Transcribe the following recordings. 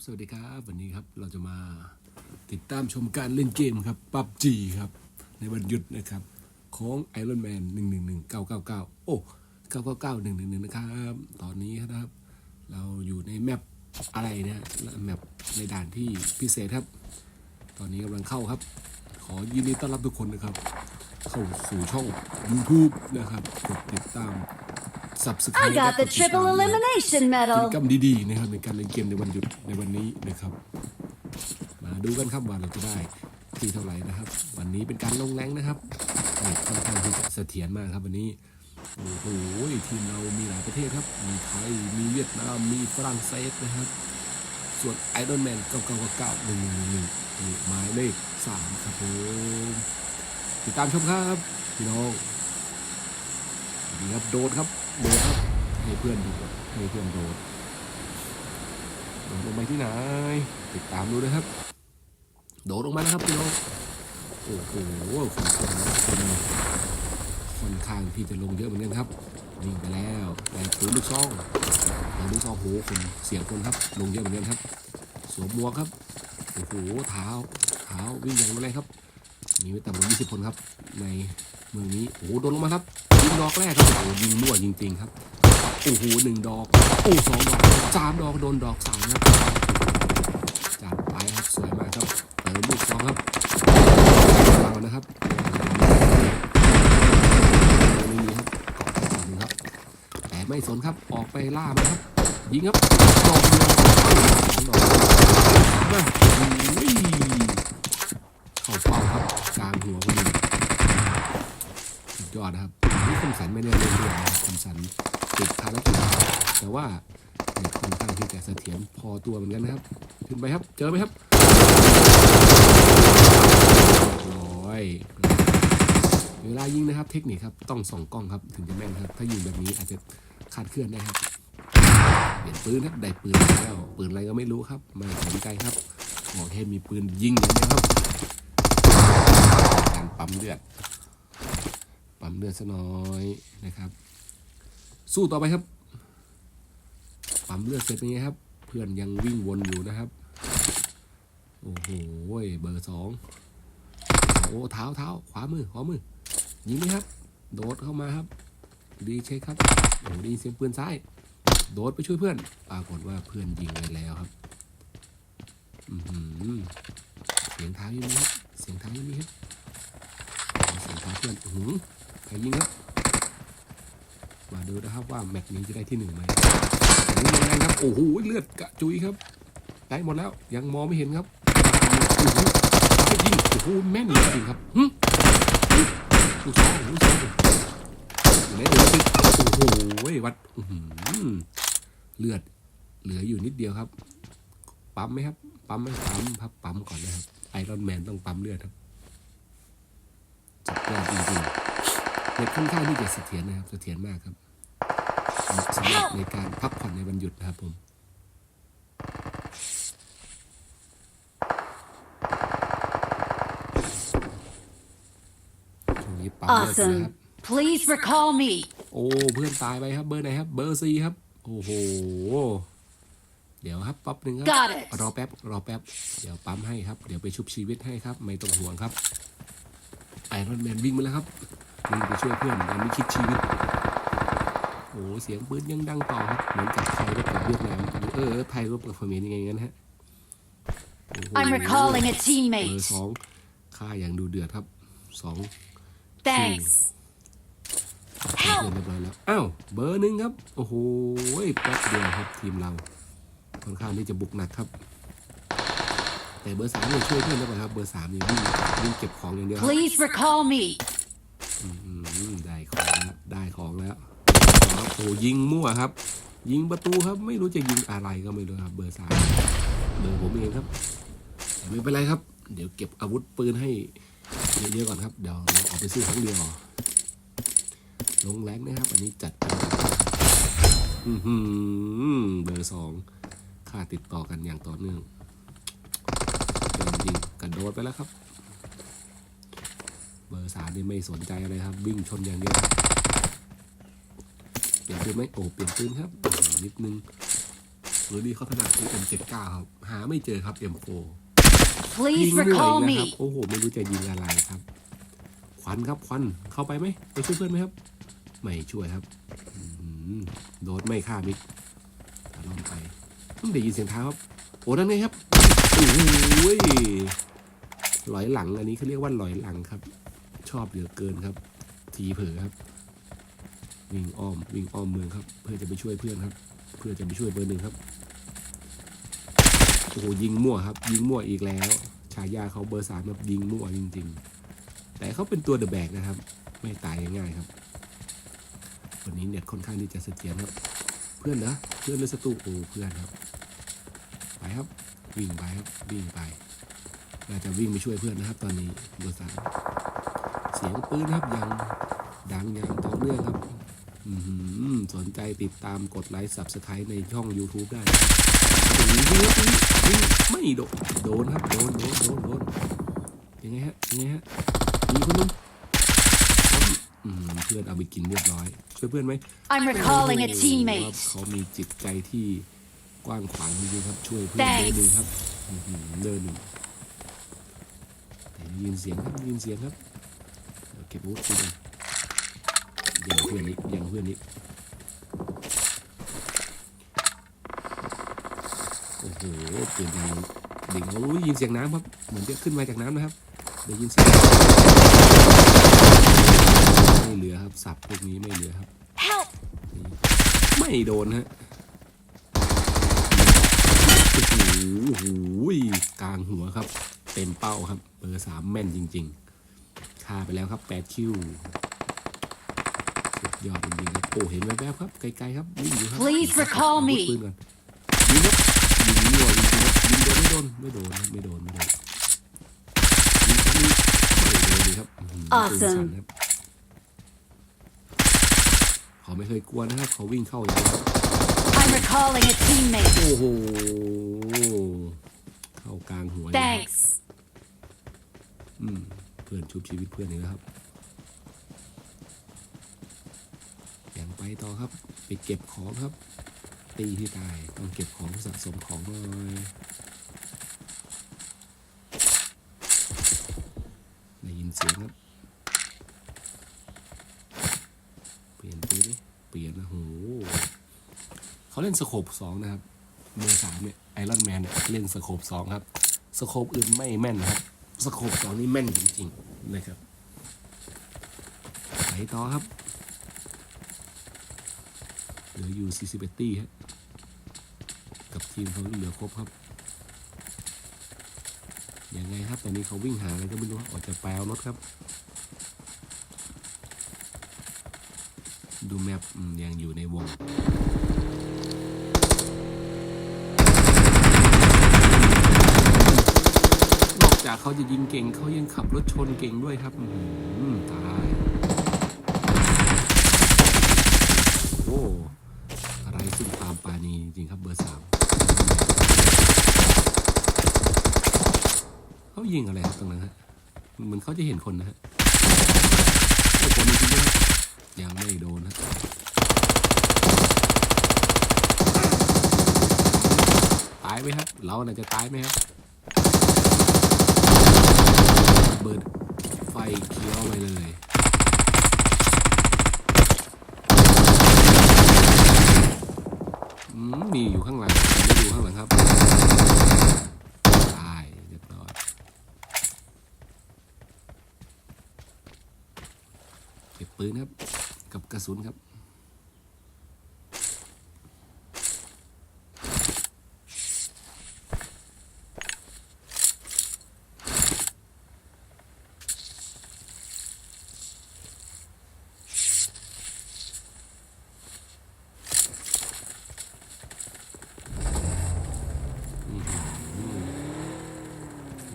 สวัสดีครับ วันนี้ครับเราจะมาติดตามชมการเล่นเกมครับปับจีครับ ในวันหยุดนะครับของ Iron Man 1 1 1 9 9 9 โอ้ 999 1 1 1 นะครับ ตอนนี้นะครับ เราอยู่ในแมปอะไรเนี่ยแมปในด่านที่พิเศษครับ ตอนนี้กำลังเข้าครับ ขอยินดีต้อนรับทุกคนนะครับ เข้าสู่ช่อง YouTube นะครับ กดติดตาม Subscribe I got the กดติดตาม triple ด้วย elimination กิจ medal. กรรมดีๆนะครับในการเล่นเกมในวันหยุดในวันนี้นะครับ มาดูกันครับว่าเราจะได้ที่เท่าไหร่นะครับ วันนี้เป็นการลงแรงนะครับแต่ค่อนข้างที่จะเสถียรมากครับวันนี้โอ้โหทีมเรามีหลายประเทศครับ มีไทยมีเวียดนามมีฝรั่งเศสนะครับ ส่วนไอรอนแมน9999 111นี่หมายเลข3ครับผมติดตามชมครับพี่น้องดีครับโดดครับ โดดครับให้เพื่อนดูก่อนให้เพื่อนโดดโดดลงไปที่ไหน ติดตามดูนะครับ โดดลงมานะครับพี่น้องโอ้โหคนคนคนค่อนข้างที่จะลงเยอะเหมือนกันครับวิ่งไปแล้วแต่ปืนลูกซองปืนลูกซองโหคนเสียงคนครับ ลงเยอะเหมือนกันครับ สวมหมวกครับโอ้โหเท้าเท้าวิ่งอย่างไรครับ มีไม่ต่ำกว่า20 คนครับ ในเมืองนี้โอ้โหโดนลงมาครับ ยิงดอกแรกครับโอ้โหยิงมั่วจริงๆครับโอ้โหหนึ่งดอกโอ้สองดอกสามดอกโดนดอกสามครับจัดไปครับสวยมากครับเติมลูกสองครับวางนะครับไม่มีครับเกาะแค่ฝั่งหนึงครับแต่ไม่สนครับออกไปล่ามันครับยิงครับดอกเดียวสองดอกมาอุ้ยเข้าเป้าครับกลางหัวพอดีสุดยอดนะครับนี่คมสันไม่ได้เล่นด้วยนะครับคมสัน ติดภารกิจแต่ ว่าค่อนข้างที่จะเสถียรพอตัวเหมือนกันนะครับ ขึ้นไปครับเจอไหมครับร้อยเวลายิงนะครับ เทคนิคครับต้องส่องกล้องครับถึงจะแม่นครับ ถ้ายิงแบบนี้อาจจะคาดเคลื่อนได้ครับเปลี่ยนปืนครับได้ปืนแล้วปืนอะไรก็ไม่รู้ครับไม่สนใจครับขอแค่มีปืนยิงอย่างเดียวครับการปั๊มเลือดปั๊มเลือดซะน่อยนะครับ สู้ต่อไปครับ ปั๊มเลือดเสร็จเป็นไงครับ เพื่อนยังวิ่งวนอยู่นะครับ โอ้โหเบอร์สองโอ้เท้าเท้าขวามือขวามือยิงไหมครับ โดดเข้ามาครับ ดีเช็คครับโอ้ดีเสียงปืนซ้าย โดดไปช่วยเพื่อน ปรากฏว่าเพื่อนยิงไปแล้วครับหือเสียงเท้าอยู่นี่ครับเสียงเท้าอยู่นี่ครับเสียงเท้าเพื่อนหือใครยิงครับมาดูนะครับว่าแมตช์นี้จะได้ที่หนึ่งไหม โอ้โหเลือดกระจุยครับได้หมดแล้วยังมองไม่เห็นครับโอ้โหยิงโอ้โหแม่นจริงครับหึลูกซองลูกซองอยู่ในโอลิมปิโอ้โหวัดอื้อหือเลือดเหลืออยู่นิดเดียวครับ ปั๊มไหมครับ ปั๊มไหมปั๊มครับ ปั๊มก่อนนะครับไอรอนแมนต้องปั๊มเลือดครับสุดยอดจริงๆเน็ตค่อนข้างที่จะเสถียรนะครับ เสถียรมากครับ เหมาะสำหรับในการพักผ่อนในวันหยุดนะครับผมช่วงนี้ปั๊มเลือดนะครับ Awesome. Please recall me. โอ้เพื่อนตายไปครับเบอร์ไหนครับ เบอร์ซีครับ โอ้โห เดี๋ยวครับปั๊บหนึ่งครับ Got it. รอแป๊บรอแป๊บ เดี๋ยวปั๊มให้ครับ เดี๋ยวไปชุบชีวิตให้ครับ ไม่ต้องห่วงครับไอรอนแมนวิ่งมาแล้วครับวิ่งไปช่วยเพื่อนยังไม่คิดชีวิต โอ้เสียงปืนยังดังต่อครับเหมือนกับไทยรบกับเวียดนามเออไทยรบกับเขมรยังไงงั้นฮะโอ้โห I'm recalling a เบอ teammate. ร์สองฆ่าอย่างดูเดือดครับสอง Thanks. เรียบร้อยแล้วอ้าวเบอร์หนึ่งครับ โอ้โหแป๊บเดียวครับทีมเราค่อนข้างที่จะบุกหนักครับ แต่เบอร์สามเนี่ยช่วยเพื่อนได้ป่ะครับ เบอร์สามเนี่ยวิ่งวิ่งเก็บของอย่างเดียวครับ Please recall me. อืมได้ของแล้วได้ของแล้ว ครับโอ้ยิงมั่วครับ ยิงประตูครับ ไม่รู้จะยิงอะไรก็ไม่รู้ครับเบอร์สามเบอร์ผมเองครับไม่เป็นไรครับ เดี๋ยวเก็บอาวุธปืนให้เยอะๆก่อนครับเดี๋ยวเราออกไปซื้อครั้งเดียวลงแรงนะครับ อันนี้จัดอืเบอร์สองค่าติดต่อกันอย่างต่อเนื่องเป็นยิงกระโดดไปแล้วครับ เบอร์สามนี่ไม่สนใจอะไรครับ วิ่งชนอย่างเดียว เปลี่ยนปืนไหมโอ้เปลี่ยนปืนครับอืมนิดนึงโชปืนนี้เขาถนัดคือ M79 ครับ หาไม่เจอครับ M4 ยิ Please งเหนื่อย recall นะครับ me. โอ้โหไม่รู้จะยิงอะไรครับ ควันครับควันเข้าไปไหมไปช่วยเพื่อนไหมครับ ไม่ช่วยครับอื้อหือโดนไม่ฆ่ามิกตาลองไปอืมได้ยินเสียงเท้าครับโอ้นั่นไงครับโอ้โหหลอยหลังอันนี้เขาเรียกว่าหลอยหลังครับ ชอบเหลือเกินครับ ทีเผลอครับ วิ่งอ้อมวิ่งอ้อมเมืองครับ เพื่อจะไปช่วยเพื่อนครับ เพื่อจะไปช่วยเบอร์หนึ่งครับโอ้โหยิงมั่วครับ ยิงมั่วอีกแล้วฉายาเขาเบอร์สามแบบยิงมั่วจริง ๆ แต่เขาเป็นตัวเดอะแบกนะครับ ไม่ตายง่ายๆครับ วันนี้เน็ตค่อนข้างที่จะเสถียรครับ เพื่อนนะเพื่อนในสตูโอ้เพื่อนครับ ไปครับ วิ่งไปครับวิ่งไปน่าจะวิ่งไปช่วยเพื่อนนะครับ ตอนนี้เบอร์สามเสียงปืนครับยังดังอย่างต่อเนื่องครับ สนใจติดตามกดไลค์ Subscribe ในช่อง YouTube ได้โอ้โหยิงครับยิงยิงไม่โดนโดนครับโดนโดนโดนโดนยังไงฮะยังไงฮะมีคนนึงอืมเพื่อนเอาไปกินเรียบร้อย ช่วยเพื่อนไหม I'm recalling a โอ้โห teammate. เขามีจิตใจที่กว้างขวางจริงๆครับ ช่วยเพื่อนเดินหนึ่งครับอื้อหือเดินหนึ่งแต่ได้ยินเสียงครับได้ยินเสียงครับเดี๋ยวเก็บอาวุธไปเลย ยังเพื่อนอีกยังเพื่อนอีกโอ้โหปืนดังดิ่งเขาได้ยินเสียงน้ำครับ เหมือนจะขึ้นมาจากน้ำนะครับได้ยินเสียงไม่เหลือครับสับพวกนี้ไม่เหลือครับ Help! ไม่โดนฮะโอ้โหกลางหัวครับ เต็มเป้าครับเบอร์สามแม่นจริง ๆ ฆ่าไปแล้วครับแปดคิว สุดยอดจริงๆครับโอ้เห็นแวบๆครับไกลๆครับวิ่งอยู่ครับ Please recall me อาวุธปืนก่อนยิงครับยิงหัวยิงครับยิงโดนไม่โดนไม่โดนครับไม่โดนไม่โดนยิงครั้งนี้ไม่โดนเลยครับอื้อหือปืน Awesome สั่นครับเขาไม่เคยกลัวนะครับเขาวิ่งเข้าอย่างเดียวครับ I'm recalling a teammate. โอ้โหเข้ากลางหัวเลยครับ Thanks. อืมเพื่อนชุบชีวิตเพื่อนอีกแล้วครับ ไปต่อครับ ไปเก็บของครับ ตีที่ตายต้องเก็บของสะสมของหน่อยได้ยินเสียงครับ เปลี่ยนปืนดิเปลี่ยนนะโหเขาเล่นสโคปสองนะครับเบอร์สามเนี่ยไอรอนแมนเนี่ยเล่นสโคปสองครับสโคปอื่นไม่แม่นนะครับสโคปสองนี่แม่นจริงๆนะครับไปต่อครับ เหลืออยู่ 41 ตี้ฮะกับทีมเขาเหลือครบครับ ยังไงครับตอนนี้เขาวิ่งหาอะไรก็ไม่รู้ออกจะแปลรถครับ ดูแมปมยังอยู่ในวงนอกจากเขาจะยิงเก่งเขายังขับรถชนเก่งด้วยครับอื้อหือตาย โอ้ามปานีจริงครับเบอร์สามเขายิงอะไรครับตรงนั้นฮะเหมือนเขาจะเห็นคนนะฮะคนจริงด้วยครับยังไม่โดนนะตายไหมครับ เราน่าจะตายไหมครับเบิดไฟเขียวไปเลย มีอยู่ข้างหลังไม่ดูข้างหลังครับตายเรียบร้อยเก็บปืนครับ กับกระสุนครับ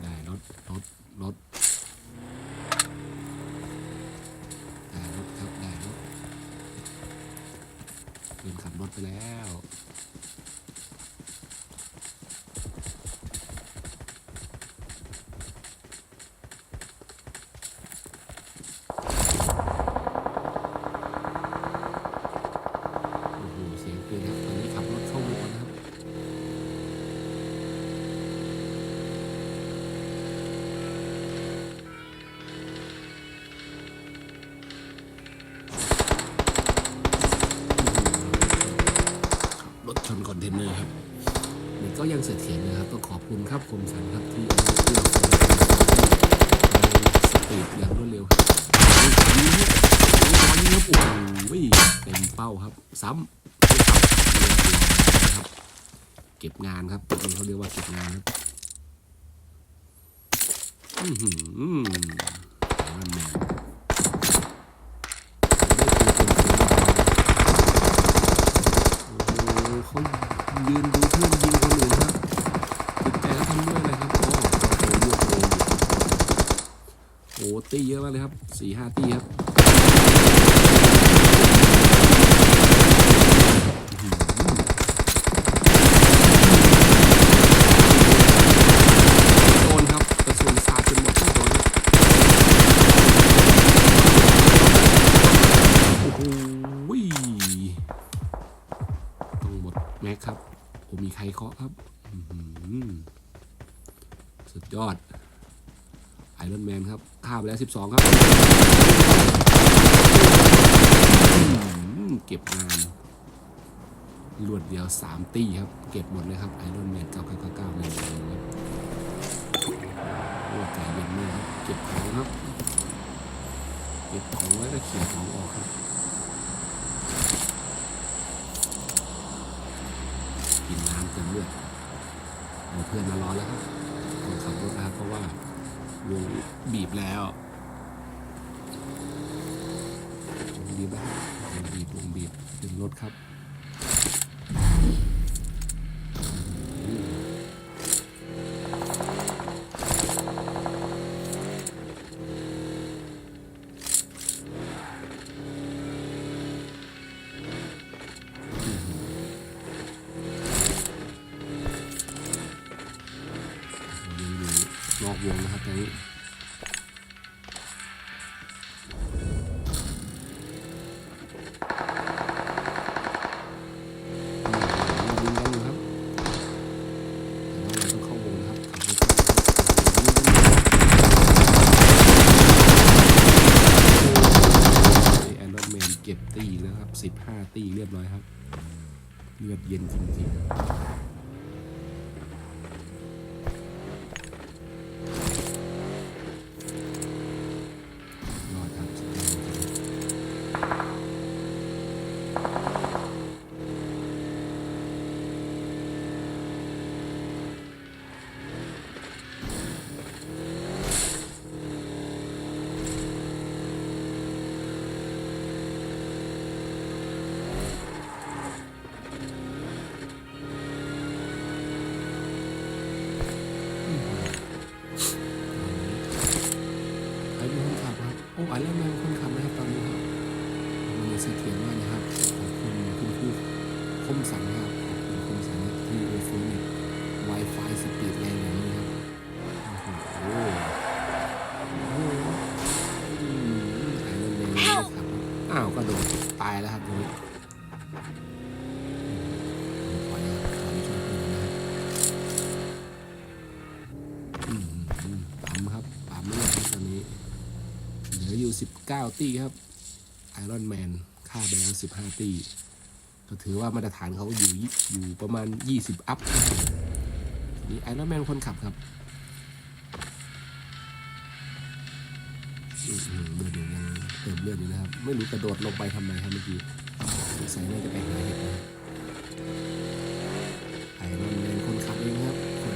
ได้รถรถรถได้รถครับได้รถเพื่อนขับรถ ไปแล้ว คอนเนอร์ครับนี่ก็ยังเสถียรนะครับต้องขอบคุณครับคมสันครับที่เอาเรื่องของสปีดอย่างรวดเร็วครับยิงครับยิงครับโอ้โหเต็มเป้าครับ ซ้ำครับ เก็บงานครับตรงนี้เขาเรียกว่าเก็บงานครับอือหือนั่นแมน โอ้โห เขายืนดูเพื่อนยิงคนอื่นครับติดใจแล้วทำด้วยเลยครับโอ้โหเลือกโอ้โหตีเยอะมากเลยครับสี่ห้าตีครับอื้อหือโดนครับกระสุนสาดจนหมดทุกโดนครับโอ้โห ต้องหมดแม็กครับโอ้มีใคร เคาะครับสุดยอด ไอรอนแมนครับฆ่าไปแล้ว 12 ครับอื้อหือเก็บงานรวดเดียว 3 ตีครับ เก็บหมดเลยครับ ไอรอนแมน9999เลยครับโอ้ใจเย็นมากครับ เก็บของครับ เก็บของไว้แล้วเขี่ยของออกครับ จำเลือดเอาเพื่อนมารอแล้วครับคนขับรถนะครับเพราะว่าวงบีบแล้ววงบีบแล้ววงบีบวงบีบดึงรถครับ 15 ตีเรียบร้อยครับ เลือดเย็นจริงๆ ขั 19 ตีครับไอรอนแมนฆ่าไปแล้ว 15 ตีก็ถือว่ามาตรฐานเขาอยู่อยู่ประมาณ 20 อัพนี่ไอรอนแมนคนขับครับอือืมเลือดยังเติมเลือดอยู่นะครับ ไม่รู้กระโดดลงไปทำไมครับเมื่อกี้สงสัยน่าจะไปหาเห็ดนะไอรอนแมนคนขับเองครับ คน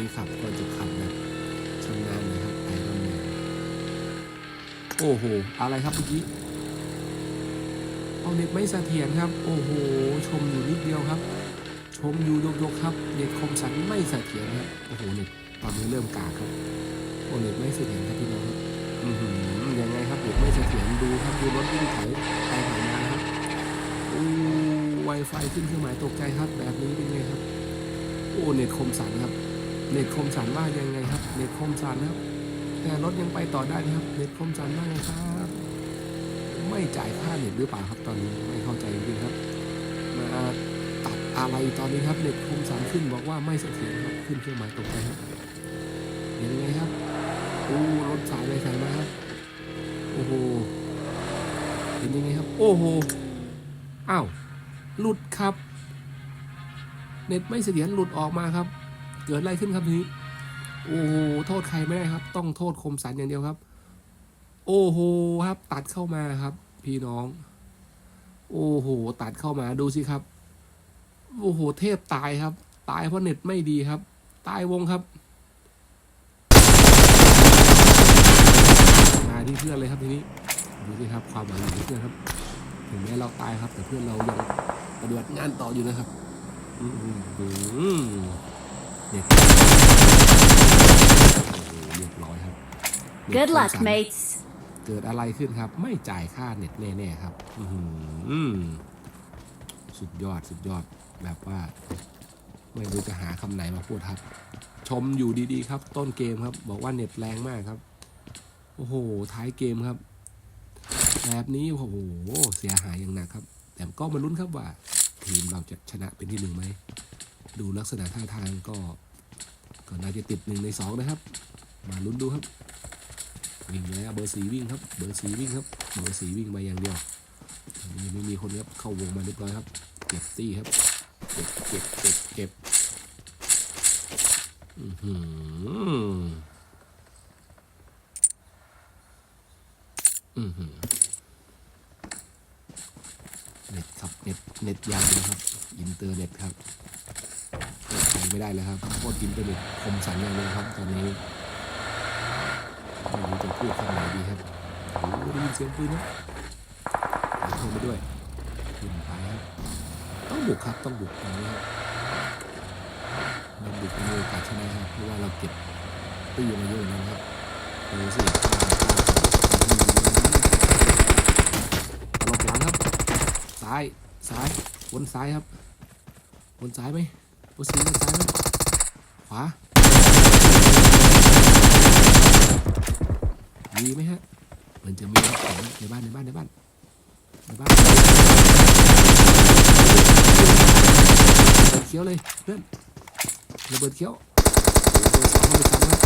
นี้ขับก็จะขับแบบ โอ้โห อะไรครับเมื่อกี้ เอาเน็ตไม่เสถียรครับ โอ้โห ชมอยู่นิดเดียวครับ ชมอยู่ยกๆครับเน็ตคมสันไม่เสถียรครับ โอ้โหเน็ตตอนนี้เริ่มกากครับ โอ้เน็ตไม่เสถียรครับพี่น้องครับอือหือยังไงครับเน็ตไม่เสถียรดูครับดูรถวิ่งถอยไปถอยมาครับโอ้ Wi-Fi ขึ้นเครื่องหมายตกใจครับ แบบนี้เป็นไงครับ โอ้เน็ตคมสันครับ เน็ตคมสันว่ายังไงครับ เน็ตคมสันครับ แต่รถยังไปต่อได้นะครับเน็ตคมสันว่าไงครับ ไม่จ่ายค่าเน็ตหรือเปล่าครับตอนนี้ไม่เข้าใจจริงครับมาตัดอะไรตอนนี้ครับเน็ตคมสันขึ้นบอกว่าไม่เสถียรครับขึ้นเครื่องหมายตกใจครับยังไงครับโอ้รถสายไปสายมาครับโอ้โหเป็นยังไงครับ โอ้โหอ้าวหลุดครับ เน็ตไม่เสถียรหลุดออกมาครับ เกิดอะไรขึ้นครับทีนี้ โอ้โหโทษใครไม่ได้ครับ ต้องโทษคมสันอย่างเดียวครับ โอ้โหครับ ตัดเข้ามาครับ พี่น้อง โอ้โห ตัดเข้ามาดูสิครับ โอ้โห เทพตายครับ ตายเพราะเน็ตไม่ดีครับ ตายวงครับ มาที่เพื่อนเลยครับทีนี้ดูสิครับความหวังองเพื่อนครับถึงแม้เราตายครับ แต่เพื่อนเรายังปฏิบัติงานต่ออยู่นะครับ อืมอืมเน็ตโอ้โห เรียบร้อยครับเน็ต Good คม luck, สัน mates. เกิดอะไรขึ้นครับ ไม่จ่ายค่าเน็ตแน่ๆครับอื้อหือสุดยอดสุดยอดแบบว่า ไม่รู้จะหาคำไหนมาพูดครับ ชมอยู่ดีๆ ครับ ต้นเกมครับ บอกว่าเน็ตแรงมากครับ โอ้โห ท้ายเกมครับ แบบนี้โอ้โห เสียหายอย่างหนักครับ แต่ก็มาลุ้นครับว่า ทีมเราจะชนะเป็นที่หนึ่งไหม ดูลักษณะท่าทางก็ก็น่าจะติดหนึ่งในสองนะครับ มาลุ้นดูครับวิ่งแล้วเบอร์สีวิ่งครับ เบอร์สีวิ่งครับ เบอร์สีวิ่งมาอย่างเดียวมีไม่มีคนครับเข้าวงมาเรียบร้อยครับ เก็บตี้ครับ เก็บเก็บเก็บเก็บอือหืออือหือเน็ตครับ เน็ต เน็ตยาวนะครับ อินเตอร์เน็ตครับใช้ไม่ได้เลยครับโคตรอินเทอร์เน็ตคมสันอย่างเดียวครับ ตอนนี้ ไม่รู้จะพูดคำไหนดีครับโอ้ได้ยินเสียงปืนนะโทรมาด้วยขึ้นไปครับต้องบุกครับต้องบุกตรงนี้ครับเราบุกมีโอกาสชนะครับเพราะว่าเราเก็บตีมาเยอะนะครับดูสิตลบหลังครับซ้ายซ้ายวนซ้ายครับวนซ้ายไหมวนสีวนซ้ายไหมขวา มีไหมฮะ มันจะมีครับของในบ้านในบ้านในบ้านในบ้านเบิดเคี้ยวเลยเพื่อนระเบิดเคี้ยวโอ้โหเข้าไปซ้ำครับ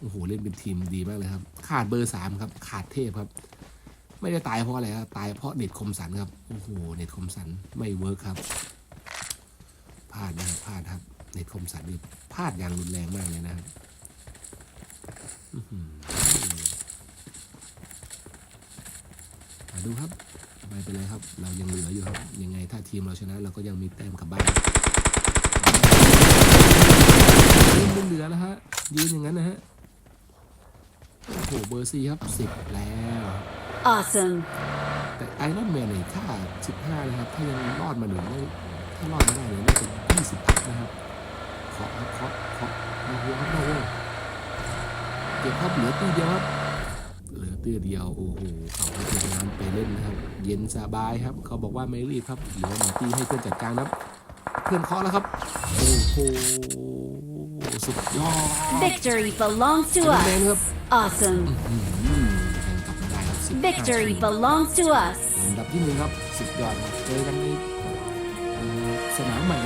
โอ้โหเล่นเป็นทีมดีมากเลยครับ ขาดเบอร์สามครับ ขาดเทพครับ ไม่ได้ตายเพราะอะไรครับ ตายเพราะเน็ตคมสันครับ โอ้โห เน็ตคมสันไม่เวิร์คครับ พลาดนะครับพลาดครับเน็ตคมสันนี่พลาดอย่างรุนแรงมากเลยนะครับอื้อหือมาดูครับไม่เป็นไรครับ เรายังเหลืออยู่ครับ ยังไงถ้าทีมเราชนะเราก็ยังมีแต้มกลับบ้านยืนเป็นเหลือแล้วฮะยืนอย่างนั้นนะฮะโอ้โหเบอร์ซีครับสิบแล้ว Awesome. แต่ไอรอนแมนเนี่ยค่า15นะครับ ถ้ายังรอดมาหนึ่งไม่ถ้ารอดมาได้เนี่ยน่าจะ 20อัพนะครับเคาะครับเคาะเคาะมาหัวครับมาหัวเก็บครับเหลือตีเดียวครับเหลือตีเดียวโอ้โหเขาให้ลงน้ำไปเล่นนะครับ เย็นสบายครับ เขาบอกว่าไม่รีบครับเหลือหมาตีให้เพื่อนจัดการครับ เพื่อนเคาะแล้วครับโอ้โหสุดยอด Victory belongs to แมนครับ us. Awesome. แข่งกลับมาได้ครับ Victory belongs to us. ลำดับที่หนึ่งครับสุดยอดเจอกันในสนามใหม่